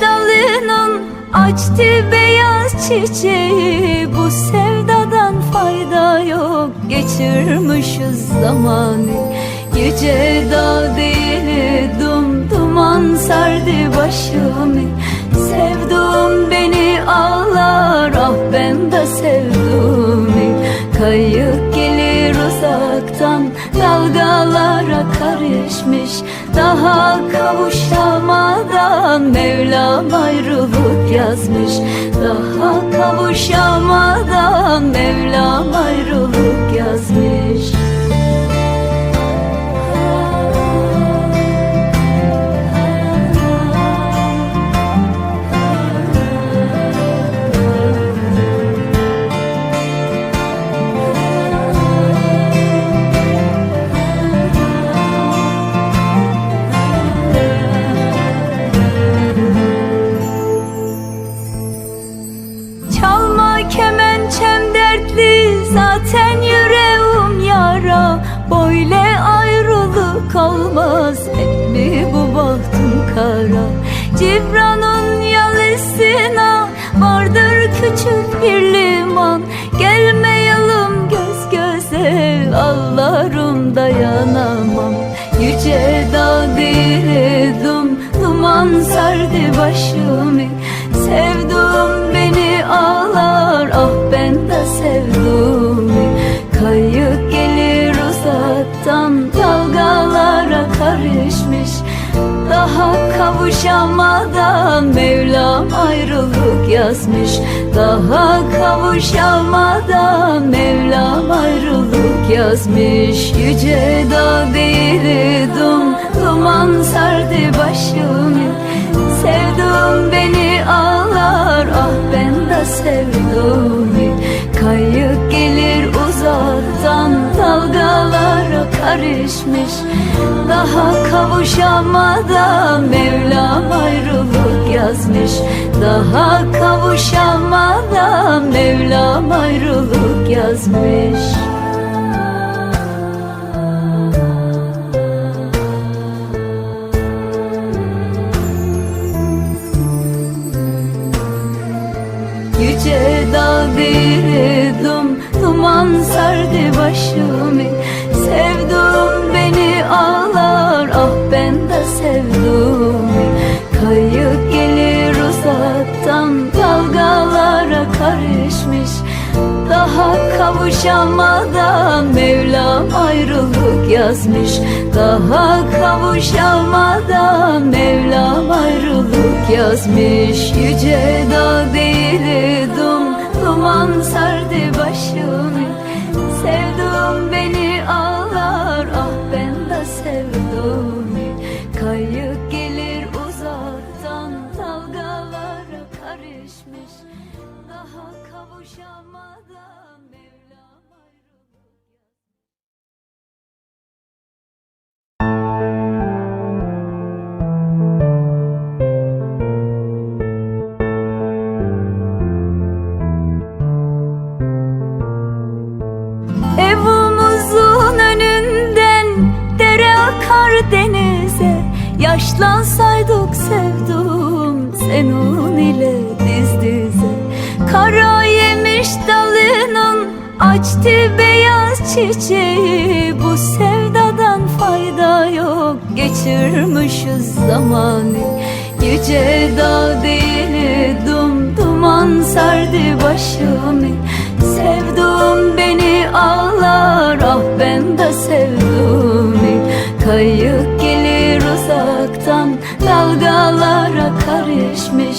dalının açtı beyaz çiçeği. Bu sevdadan fayda yok. Geçirmişiz zamanı. Yüce dağ değil dum duman sardı başımı. Sevdum beni ağlar ah ben de sevdum. Gelir uzaktan dalgalara karışmış. Daha kavuşamadan Mevlam ayrılık yazmış. Daha kavuşamadan Mevlam ayrılık yazmış olmaz. Hep mi bu bahtım kara. Cibran'ın yalısına vardır küçük bir liman. Gelmeyelim göz göze ağlarım dayanamam. Yüce dağ diredim duman sardı başımı. Sevdum beni ağlar ah ben de sevdum kavuşamadan Mevlam ayrılık yazmış. Daha kavuşamadan Mevlam ayrılık yazmış. Yüce dağ değildim Duman sardı başımı karışmış. Daha kavuşamadan Mevlam ayrılık yazmış. Daha kavuşamadan Mevlam ayrılık yazmış. Yüce dağ diredim Duman sardı başımı. Sevdum karışmış. Daha kavuşamadan Mevlam ayrılık yazmış. Daha kavuşamadan Mevlam ayrılık yazmış. Yüce dağ değildim Duman sardı başımı Sevdum beni ağlar Ah ben de sevdum. Kayık kavuşamadan Mevlam ayrılık Evimizin önünden dere akar denize. Yaşlansaydık sevdum senin ile diz dize. Kara yemiş dalının açtı beyaz çiçeği. Bu sevdadan fayda yok. Geçirmişiz zamanı. Yüce dağ değil dum duman sardı başımı. Sevdum beni ağlar ah ben de sevdum Kayık gelir uzaktan dalgalara karışmış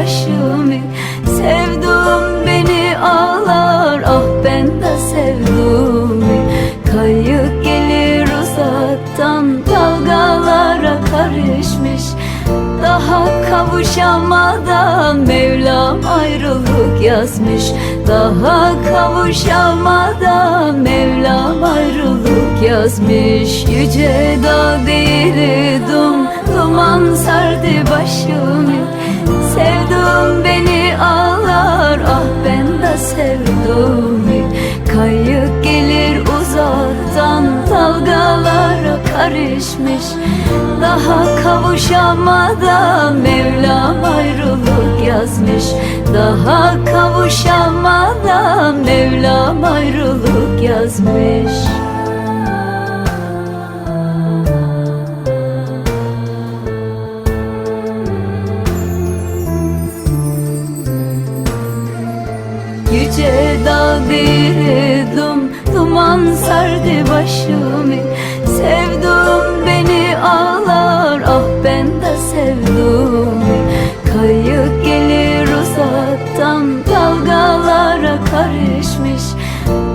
başımı Sevdum beni ağlar Ah ben de sevdim Kayık gelir uzaktan Dalgalara karışmış Daha kavuşamadan Mevlam ayrılık yazmış. Daha kavuşamadan Mevlam ayrılık yazmış. Yüce dağ değildim Duman sardı başımı Sevdum beni ağlar Ah ben de sevdum. Kayık gelir uzaktan Dalgalara karışmış. Daha kavuşamadan Mevlam ayrılık yazmış. Daha kavuşamadan Mevlam ayrılık yazmış Yüce dağ değildim Duman sardı başımı. Sevdum beni ağlar Ah ben de sevdum. Kayık gelir uzaktan Dalgalara karışmış.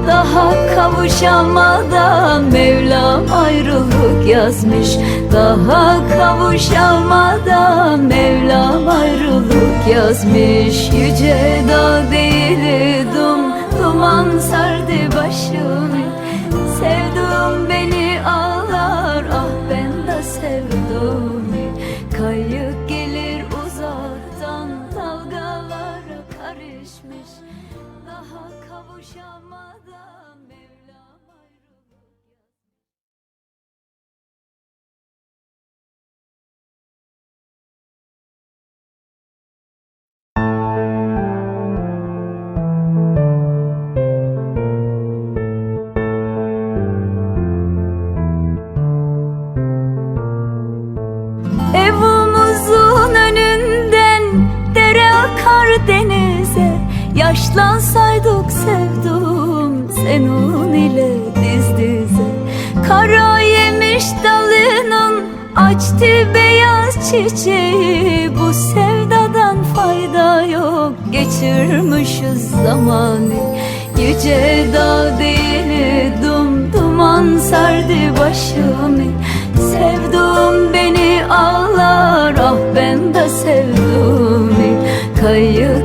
Daha kavuşamadan Mevlam ayrılık yazmış. Daha kavuşamadan Mevlam ayrılık yazmış. Yüce dağ değildim Duman sardı başımı Yaşlansaydık sevdum senin ile diz dize. Kara yemiş dalının açtı beyaz çiçeği. Bu sevdadan fayda yok geçirmişiz zamanı. Yüce dağ değildim duman sardı başımı. Sevdum beni ağlar ah ben de sevdum. Kayık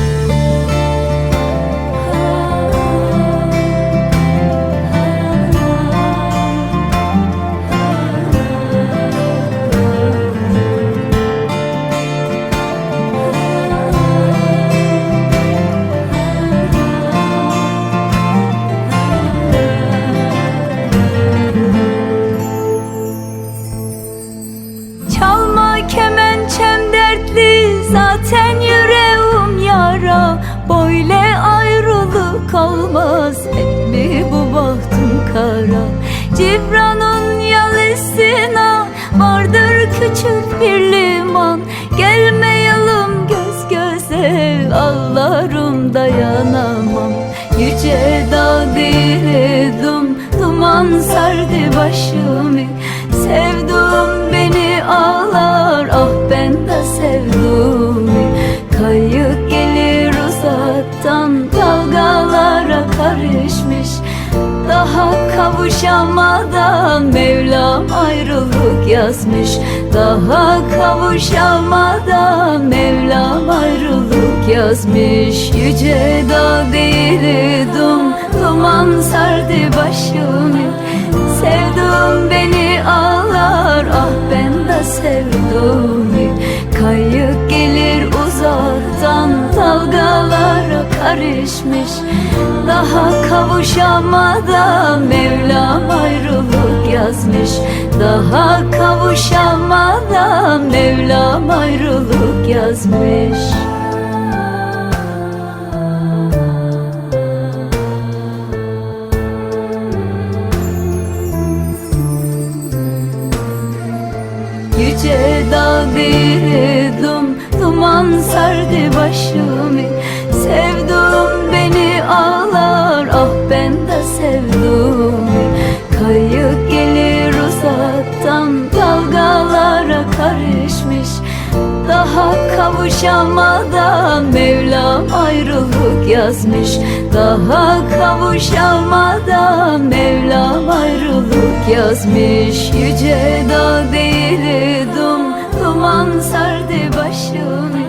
zaten yüreğim yara. Böyle ayrılık olmaz. Hep mi bu bahtım kara? Cibran'ın yalısına vardır küçük bir liman. Gelmeyelim göz göze ağlarım dayanamam. Yüce dağ değildim duman sardı başımı. Sevdum kavuşamadan Mevlam ayrılık yazmış. Daha kavuşamadan Mevlam ayrılık yazmış. Yüce dağ değildim Duman sardı başımı Sevdum beni ağlar Ah ben de sevdum. Kayık gelir uzaktan Dalgalara karışmış. Daha kavuşamadan Mevlam yazmış Daha kavuşamadan Mevlam ayrılık yazmış. Yüce dağ değildim Duman sardı başımı kavuşamadan Mevlam ayrılık yazmış. Daha kavuşamadan Mevlam ayrılık yazmış. Yüce dağ değildim Duman sardı başımı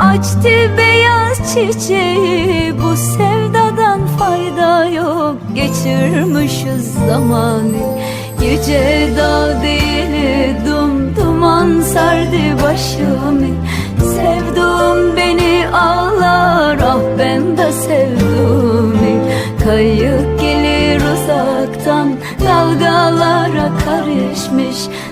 açtı beyaz çiçeği Bu sevdadan fayda yok. Geçirmişiz zamanı Yüce dağ değil dum duman sardı başımı. Sevdum beni ağlar ah ben de sevdim. Kayık gelir uzaktan dalgalara karışmış